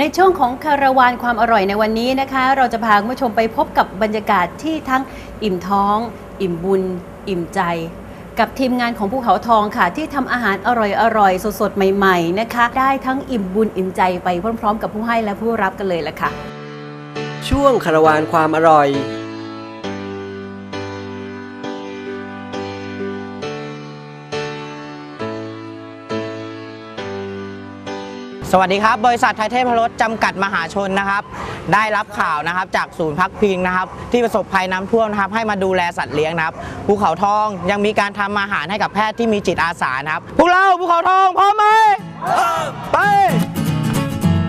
ในช่วงของคาราวานความอร่อยในวันนี้นะคะ เราจะพาคุณผู้ชมไปพบกับบรรยากาศที่ทั้งอิ่มท้อง อิ่มบุญ อิ่มใจ กับทีมงานของภูเขาทองค่ะ ที่ทำอาหารอร่อยๆสดๆ ใหม่ ๆ นะคะ ได้ทั้งอิ่มบุญอิ่มใจไปพร้อม ๆ กับผู้ให้และผู้รับกันเลยละค่ะ ช่วงคาราวานความอร่อย สวัสดีครับ บริษัทไทยเทพรสจำกัดมหาชนนะครับ ได้รับข่าวนะครับจากศูนย์พักพิงนะครับ ที่ประสบภัยน้ำท่วมนะครับ ให้มาดูแลสัตว์เลี้ยงนะครับภูเขาทองยังมีการทำอาหารให้กับแพทย์ที่มีจิตอาสานะครับ พวกเราภูเขาทองพร้อมไหมไป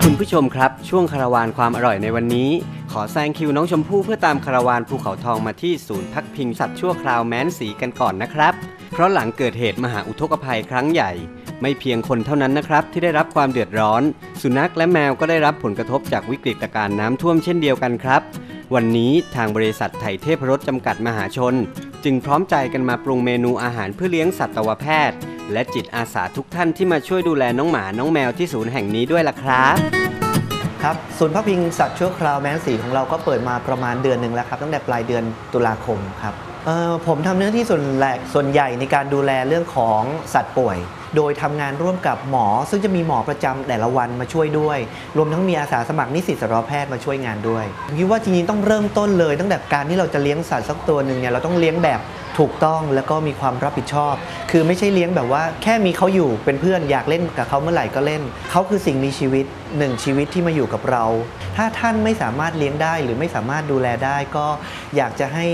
คุณผู้ชมครับ ช่วงคาราวานความอร่อยในวันนี้ ขอแซงคิวน้องชมพู่เพื่อตามคาราวานภูเขาทองมาที่ศูนย์พักพิงสัตว์ชั่วคราวแม้นสีกันก่อนนะครับ เพราะหลังเกิดเหตุมหาอุทกภัยครั้งใหญ่ ไม่เพียงคนเท่านั้นนะครับ ที่ได้รับความเดือดร้อน สุนัขและแมวก็ได้รับผลกระทบจากวิกฤตการณ์น้ำท่วมเช่นเดียวกันครับ วันนี้ทางบริษัทไทยเทพรสจำกัดมหาชน จึงพร้อมใจกันมาปรุงเมนูอาหารเพื่อเลี้ยงสัตวแพทย์ และจิตอาสาทุกท่านที่มาช่วยดูแลน้องหมาน้องแมวที่ศูนย์แห่งนี้ด้วยล่ะครับ ครับศูนย์พักพิงสัตว์ชั่วคราวแม้นสีของเราก็เปิดมาประมาณเดือนหนึ่งแล้วครับ ตั้งแต่ปลายเดือนตุลาคมครับผมทำเนื้อที่ส่วนแหลกส่วนใหญ่ในการดูแลเรื่องของสัตว์ป่วย โดยทำงานร่วมกับหมอ ซึ่งจะมีหมอประจำแต่ละวันมาช่วยด้วย รวมทั้งมีอาสาสมัครนิสิตสัตวแพทย์มาช่วยงานด้วยผมคิดว่าจริงๆต้องเริ่มต้นเลย ตั้งแต่การที่เราจะเลี้ยงสัตว์สักตัวหนึ่งเนี่ยเราต้องเลี้ยงแบบ ถูกต้องแล้วก็มีความรับผิดชอบ คือไม่ใช่เลี้ยงแบบว่า แค่มีเขาอยู่เป็นเพื่อนอยากเล่นกับเขาเมื่อไหร่ก็เล่น เขาคือสิ่งมีชีวิตหนึ่งชีวิตที่มาอยู่กับเรา ถ้าท่านไม่สามารถเลี้ยงได้หรือไม่สามารถดูแลได้ ก็อยากจะให้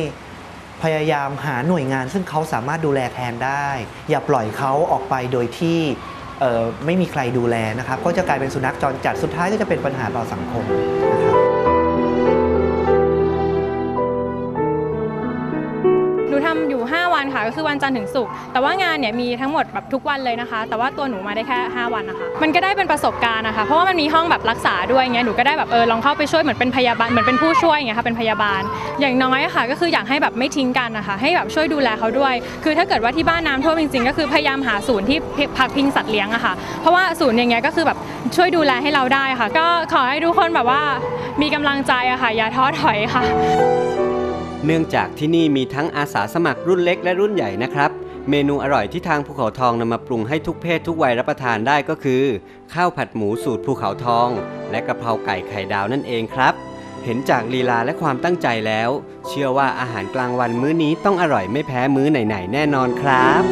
พยายามหาหน่วยงาน ซึ่งเขาสามารถดูแลแทนได้ อย่าปล่อยเขาออกไปโดยที่ไม่มีใครดูแลนะครับ ก็จะกลายเป็นสุนัขจรจัดสุดท้ายก็จะเป็นปัญหาต่อสังคมนะครับ วันค่ะ ก็คือวันจันทร์ถึงศุกร์แต่ว่างานเนี่ยมีทั้งหมดแบบทุกวันเลยนะคะ แต่ว่าตัวหนูมาได้แค่ 5 วันนะคะมันก็ได้เป็นประสบการณ์นะคะเพราะว่ามันมีห้องแบบรักษาด้วยเงี้ยหนูก็ได้แบบเออลองเข้าไปช่วยเหมือนเป็นพยาบาลเหมือนเป็นผู้ช่วยอย่างเงี้ยค่ะเป็นพยาบาล อย่างน้อยค่ะ ก็คืออยากให้แบบไม่ทิ้งกันนะคะ ให้แบบช่วยดูแลเขาด้วย คือถ้าเกิดว่าที่บ้านน้ำท่วมจริงๆ ก็คือพยายามหาศูนย์ที่พักพิงสัตว์เลี้ยงอะค่ะเพราะว่าศูนย์อย่างเงี้ยก็คือแบบช่วยดูแลให้เราได้ค่ะ ก็ขอให้ทุกคนแบบว่ามีกำลังใจอะค่ะ อย่าท้อถอยค่ะ เนื่องจากที่นี่มีทั้งอาสาสมัครรุ่นเล็กและรุ่นใหญ่นะครับ เมนูอร่อยที่ทางภูเขาทองนำมาปรุงให้ทุกเพศทุกวัยรับประทานได้ก็คือ ข้าวผัดหมูสูตรภูเขาทอง และกะเพราไก่ไข่ดาวนั่นเองครับ เห็นจากลีลาและความตั้งใจแล้ว เชื่อว่าอาหารกลางวันมื้อนี้ต้องอร่อยไม่แพ้มื้อไหนๆแน่นอนครับ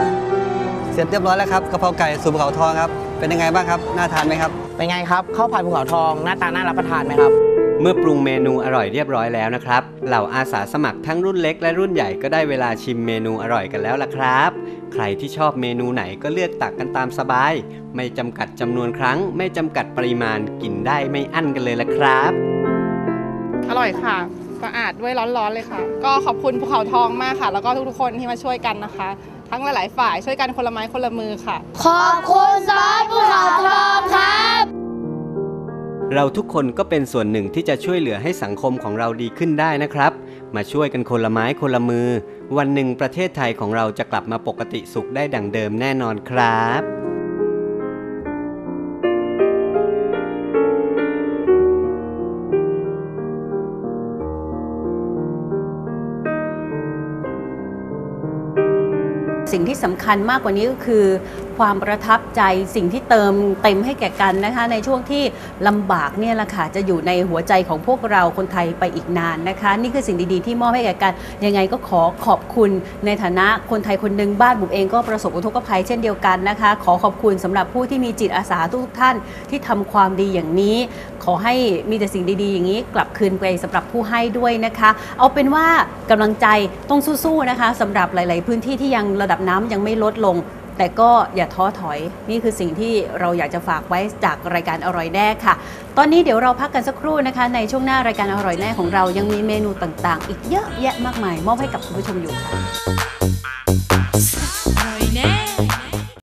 เสร็จเรียบร้อยแล้วครับกะเพราไก่สูตรภูเขาทองครับเป็นยังไงบ้างครับน่าทานไหมครับเป็นไงครับข้าวผัดภูเขาทองหน้าตาน่ารับประทานไหมครับ เมื่อปรุงเมนูอร่อยเรียบร้อยแล้วนะครับ เหล่าอาสาสมัครทั้งรุ่นเล็กและรุ่นใหญ่ก็ได้เวลาชิมเมนูอร่อยกันแล้วล่ะครับ ใครที่ชอบเมนูไหนก็เลือกตักกันตามสบาย ไม่จำกัดจำนวนครั้ง ไม่จำกัดปริมาณกินได้ไม่อั้นกันเลยละครับ อร่อยค่ะสะอาดด้วยร้อนๆเลยค่ะ ก็ขอบคุณภูเขาทองมากค่ะ แล้วก็ทุกๆคนที่มาช่วยกันนะคะ ทั้งหลายๆฝ่ายช่วยกันคนละไม้คนละมือค่ะ ขอบคุณซอสภูเขาทองครับ เราทุกคนก็เป็นส่วนหนึ่งที่จะช่วยเหลือให้สังคมของเราดีขึ้นได้นะครับ มาช่วยกันคนละไม้คนละมือ วันหนึ่งประเทศไทยของเราจะกลับมาปกติสุขได้ดังเดิมแน่นอนครับสิ่งที่สำคัญมากกว่านี้ก็คือ ความประทับใจสิ่งที่เติมเต็มให้แก่กันนะคะ ในช่วงที่ลำบากเนี่ยแหละค่ะจะอยู่ในหัวใจของพวกเราคนไทยไปอีกนานนะคะ นี่คือสิ่งดีๆที่มอบให้แก่กันยังไงก็ขอขอบคุณในฐานะคนไทยคนหนึ่งบ้านบุ๋มเองก็ประสบอุทกภัยเช่นเดียวกันนะคะ ขอขอบคุณสำหรับผู้ที่มีจิตอาสาทุกท่านที่ทำความดีอย่างนี้ ขอให้มีแต่สิ่งดีๆ อย่างนี้ กลับคืนไปสำหรับผู้ให้ด้วยนะคะ เอาเป็นว่ากำลังใจต้องสู้ๆนะคะสำหรับหลาย ๆ พื้นที่ที่ยังระดับน้ำยังไม่ลดลง แต่ก็อย่าท้อถอย นี่คือสิ่งที่เราอยากจะฝากไว้จากรายการอร่อยแน่ค่ะ ตอนนี้เดี๋ยวเราพักกันสักครู่นะคะ ในช่วงหน้ารายการอร่อยแน่ของเรายังมีเมนูต่างๆ อีกเยอะแยะมากมายมอบให้กับคุณผู้ชมอยู่ค่ะ